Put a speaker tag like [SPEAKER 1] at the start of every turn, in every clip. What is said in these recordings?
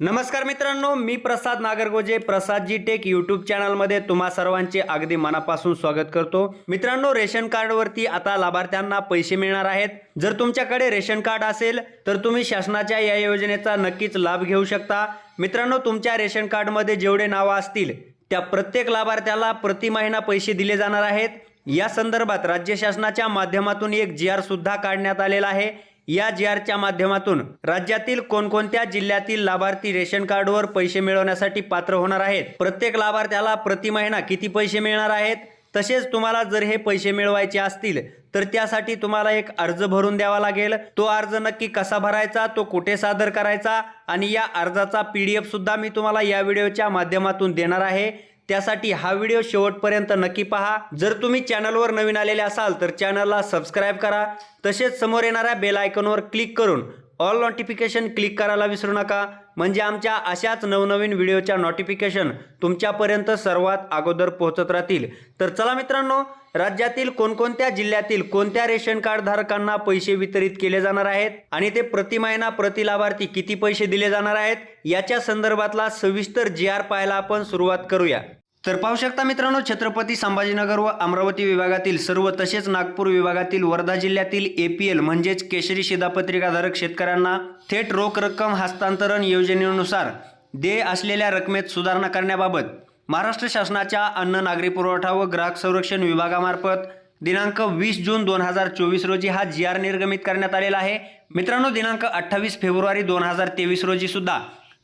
[SPEAKER 1] नमस्कार मित्रांनो मी प्रसाद नागरगोजे प्रसादजी टेक यूट्यूब चॅनलमध्ये तुम्हा सर्वांचे अगदी मनापासून स्वागत करतो. मित्रांनो रेशन कार्डवरती आता लाभार्थ्यांना पैसे मिळणार आहेत. जर तुमच्याकडे रेशन कार्ड असेल तर तुम्ही शासनाच्या या योजनेचा नक्कीच लाभ घेऊ शकता. मित्रांनो तुमच्या रेशन कार्डमध्ये जेवढे नावं असतील त्या प्रत्येक लाभार्थ्याला प्रति महिना पैसे दिले जाणार आहेत. या संदर्भात राज्य शासनाच्या माध्यमातून एक जी आर सुद्धा काढण्यात आलेला आहे. या जी आरच्या माध्यमातून राज्यातील कोणकोणत्या जिल्ह्यातील लाभार्थी रेशन कार्डवर पैसे मिळवण्यासाठी पात्र होणार आहेत? प्रत्येक लाभार्थ्याला प्रति महिना किती पैसे मिळणार आहेत? तसेच तुम्हाला जर हे पैसे मिळवायचे असतील तर त्यासाठी तुम्हाला एक अर्ज भरून द्यावा लागेल. तो अर्ज नक्की कसा भरायचा तो कुठे सादर करायचा? आणि या अर्जाचा पी डी एफ सुद्धा मी तुम्हाला या व्हिडिओच्या माध्यमातून देणार आहे. त्यासाठी हा व्हिडिओ शेवटपर्यंत नक्की पहा. जर तुम्ही चॅनलवर नवीन आलेले असाल तर चॅनलला सबस्क्राईब करा. तसेच समोर येणाऱ्या बेल आयकॉनवर क्लिक करून ऑल नोटिफिकेशन क्लिक करायला विसरू नका. म्हणजे आमच्या अशाच नवनवीन व्हिडिओच्या नोटिफिकेशन तुमच्यापर्यंत सर्वात अगोदर पोहोचत राहतील. तर चला मित्रांनो राज्यातील कोणकोणत्या जिल्ह्यातील कोणत्या रेशन कार्ड धारकांना पैसे वितरित केले जाणार आहेत आणि ते प्रति महिना प्रति लाभार्थी किती पैसे दिले जाणार आहेत याच्या संदर्भातला सविस्तर जी आर पाहायला आपण सुरुवात करूया. तर पाहू शकता मित्रांनो छत्रपती संभाजीनगर व अमरावती विभागातील सर्व तसेच नागपूर विभागातील वर्धा जिल्ह्यातील एपीएल म्हणजेच केशरी शिधापत्रिकाधारक शेतकऱ्यांना थेट रोख रक्कम हस्तांतरण योजनेनुसार देय असलेल्या रकमेत सुधारणा करण्याबाबत महाराष्ट्र शासनाच्या अन्न नागरी पुरवठा व ग्राहक संरक्षण विभागामार्फत दिनांक वीस जून दोन हजार चोवीस रोजी हा जी आर निर्गमित करण्यात आलेला आहे. मित्रांनो दिनांक अठ्ठावीस फेब्रुवारी दोन हजार तेवीस रोजी सुद्धा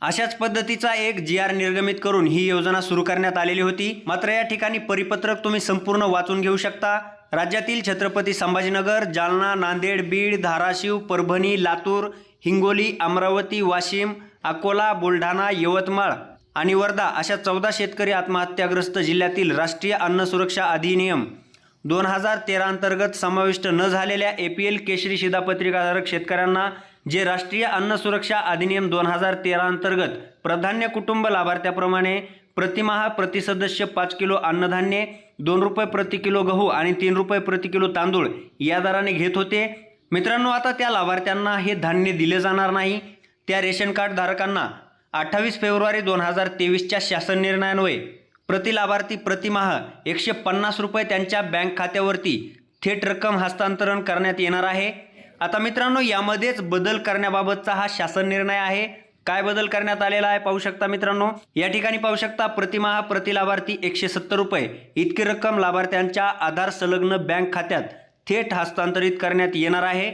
[SPEAKER 1] अशाच पद्धतीचा एक जी आर निर्गमित करून ही योजना सुरू करण्यात आलेली होती. मात्र या ठिकाणी परिपत्रक तुम्ही संपूर्ण वाचून घेऊ शकता. राज्यातील छत्रपती संभाजीनगर जालना नांदेड बीड धाराशिव परभणी लातूर हिंगोली अमरावती वाशिम अकोला बुलढाणा यवतमाळ आणि वर्धा अशा चौदा शेतकरी आत्महत्याग्रस्त जिल्ह्यातील राष्ट्रीय अन्न सुरक्षा अधिनियम दोन हजार तेरा अंतर्गत समाविष्ट न झालेल्या ए पी एल केशरी शिधापत्रिकाधारक शेतकऱ्यांना जे राष्ट्रीय अन्न सुरक्षा अधिनियम दोन हजार तेरा अंतर्गत प्राधान्य कुटुंब लाभार्थ्याप्रमाणे प्रतिमाहा प्रतिसदस्य पाच किलो अन्नधान्ये दोन रुपये प्रति किलो गहू आणि तीन रुपये प्रति किलो तांदूळ या दराने घेत होते. मित्रांनो आता त्या लाभार्थ्यांना हे धान्य दिले जाणार नाही. त्या रेशन कार्ड धारकांना अठ्ठावीस फेब्रुवारी दोन हजार तेवीसच्या शासन निर्णयान्वये प्रति लाभार्थी प्रतिमाह एकशे पन्नास रुपये त्यांच्या बँक खात्यावरती थेट रक्कम हस्तांतरण करण्यात येणार आहे. आता मित्रांनो यामध्येच बदल करण्याबाबतचा हा शासन निर्णय आहे. काय बदल करण्यात आलेला आहे पाहू शकता मित्रांनो. या ठिकाणी पाहू शकता प्रतिमाह प्रति लाभार्थी एकशे सत्तर रुपये. इतकी रक्कम लाभार्थ्यांच्या आधार संलग्न बँक खात्यात थेट हस्तांतरित करण्यात येणार आहे.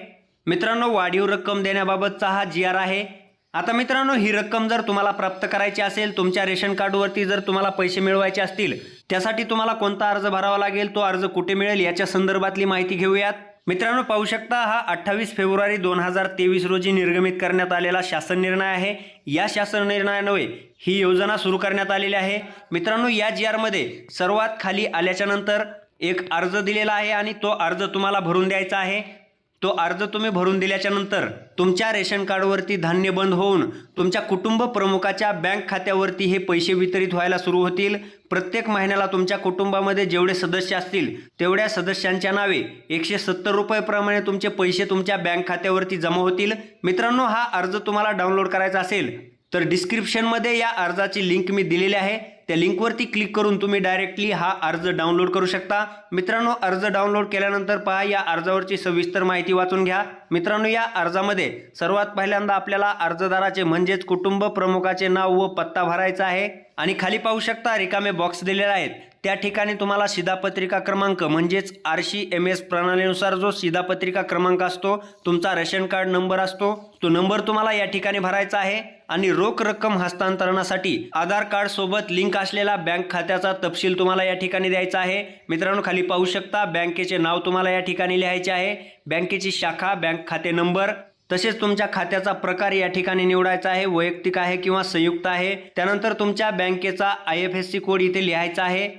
[SPEAKER 1] मित्रांनो वाढीव रक्कम देण्याबाबतचा हा जी आर आहे. आता मित्रांनो ही रक्कम जर तुम्हाला प्राप्त करायची असेल तुमच्या रेशन कार्डवरती जर तुम्हाला पैसे मिळवायचे असतील त्यासाठी तुम्हाला कोणता अर्ज भरावा लागेल तो अर्ज कुठे मिळेल याच्या संदर्भातली माहिती घेऊयात. मित्रांनो पाहू शकता हा अठ्ठावीस फेब्रुवारी दोन हजार तेवीस रोजी निर्गमित करण्यात आलेला शासन निर्णय आहे. या शासन निर्णयान्वये ही योजना सुरू करण्यात आलेली आहे. मित्रांनो या जी आरमध्ये सर्वात खाली आल्याच्यानंतर एक अर्ज दिलेला आहे आणि तो अर्ज तुम्हाला भरून द्यायचा आहे. तो अर्ज तुम्ही भरून दिल्याच्या नंतर तुमच्या रेशन कार्डवरती धान्य बंद होऊन तुमच्या कुटुंब प्रमुखाच्या बँक खात्यावरती हे पैसे वितरित व्हायला सुरू होतील. प्रत्येक महिन्याला तुमच्या कुटुंबामध्ये जेवढे सदस्य असतील तेवढ्या सदस्यांच्या नावे एकशे सत्तर रुपयेप्रमाणे तुमचे पैसे तुमच्या बँक खात्यावरती जमा होतील. मित्रांनो हा अर्ज तुम्हाला डाउनलोड करायचा असेल तर डिस्क्रिप्शनमध्ये या अर्जाची लिंक मी दिलेली आहे. त्या लिंकवरती क्लिक करून तुम्ही डायरेक्टली हा अर्ज डाउनलोड करू शकता. मित्रांनो अर्ज डाउनलोड केल्यानंतर पहा या अर्जावरची सविस्तर माहिती वाचून घ्या. मित्रांनो या अर्जामध्ये सर्वात पहिल्यांदा आपल्याला अर्जदाराचे म्हणजेच कुटुंब प्रमुखाचे नाव व पत्ता भरायचा आहे. आणि खाली पाहू शकता रिकामे बॉक्स दिलेले आहेत. त्या ठिकाणी तुम्हाला शिधापत्रिका क्रमांक म्हणजेच आर सी एम एस प्रणालीनुसार जो शिधापत्रिका क्रमांक असतो तुमचा रेशन कार्ड नंबर असतो तो नंबर तुम्हाला या ठिकाणी भरायचा आहे आणि रोख रक्कम हस्तांतरणासाठी आधार कार्ड सोबत लिंक असलेला बँक खात्याचा तपशील तुम्हाला या ठिकाणी द्यायचा आहे. मित्रांनो खाली पाहू शकता बँकेचे नाव तुम्हाला या ठिकाणी लिहायचे आहे. बँकेची शाखा बँक खाते नंबर तसेच तुमच्या खात्याचा प्रकार या ठिकाणी निवडायचा आहे वैयक्तिक आहे किंवा संयुक्त आहे. त्यानंतर तुमच्या बँकेचा I F S C code इथे लिहायचा आहे.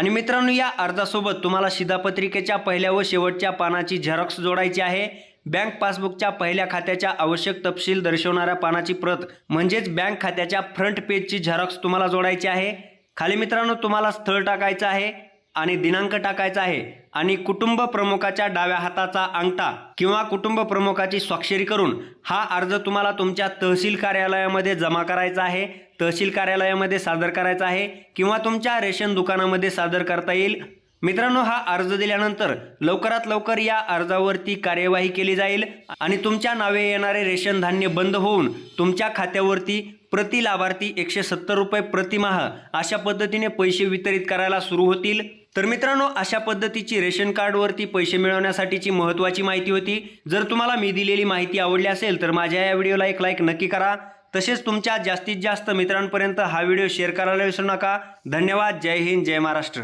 [SPEAKER 1] आणि मित्रांनो या अर्जासोबत तुम्हाला शिधापत्रिकेच्या पहिल्या व शेवटच्या पानाची झेरॉक्स जोडायची आहे. बँक पासबुकच्या पहिल्या खात्याच्या आवश्यक तपशील दर्शवणाऱ्या पानाची प्रत म्हणजेच बँक खात्याच्या फ्रंट पेजची झेरॉक्स तुम्हाला जोडायची आहे. खाली मित्रांनो तुम्हाला स्थळ टाकायचं आहे. आणि दिनांक टाकायचा आहे. आणि कुटुंब प्रमुखाच्या डाव्या हाताचा अंगठा किंवा कुटुंब प्रमुखाची स्वाक्षरी करून हा अर्ज तुम्हाला तुमच्या तहसील कार्यालयामध्ये जमा करायचा आहे. तहसील कार्यालयामध्ये सादर करायचा आहे किंवा तुमच्या रेशन दुकानामध्ये सादर करता येईल. मित्रांनो हा अर्ज दिल्यानंतर लवकरात लवकर या अर्जावरती कार्यवाही केली जाईल आणि तुमच्या नावे येणारे रेशन धान्य बंद होऊन तुमच्या खात्यावरती प्रति लाभार्थी एकशे सत्तर रुपये प्रतिमाह अशा पद्धतीने पैसे वितरित करायला सुरू होतील. तर मित्रांनो अशा पद्धतीची रेशन कार्डवरती पैसे मिळवण्यासाठीची महत्त्वाची माहिती होती. जर तुम्हाला मी दिलेली माहिती आवडली असेल तर माझ्या या व्हिडिओला एक लाईक नक्की करा. तसेच तुमच्या जास्तीत जास्त मित्रांपर्यंत हा व्हिडिओ शेअर करायला विसरू नका. धन्यवाद. जय हिंद. जय महाराष्ट्र.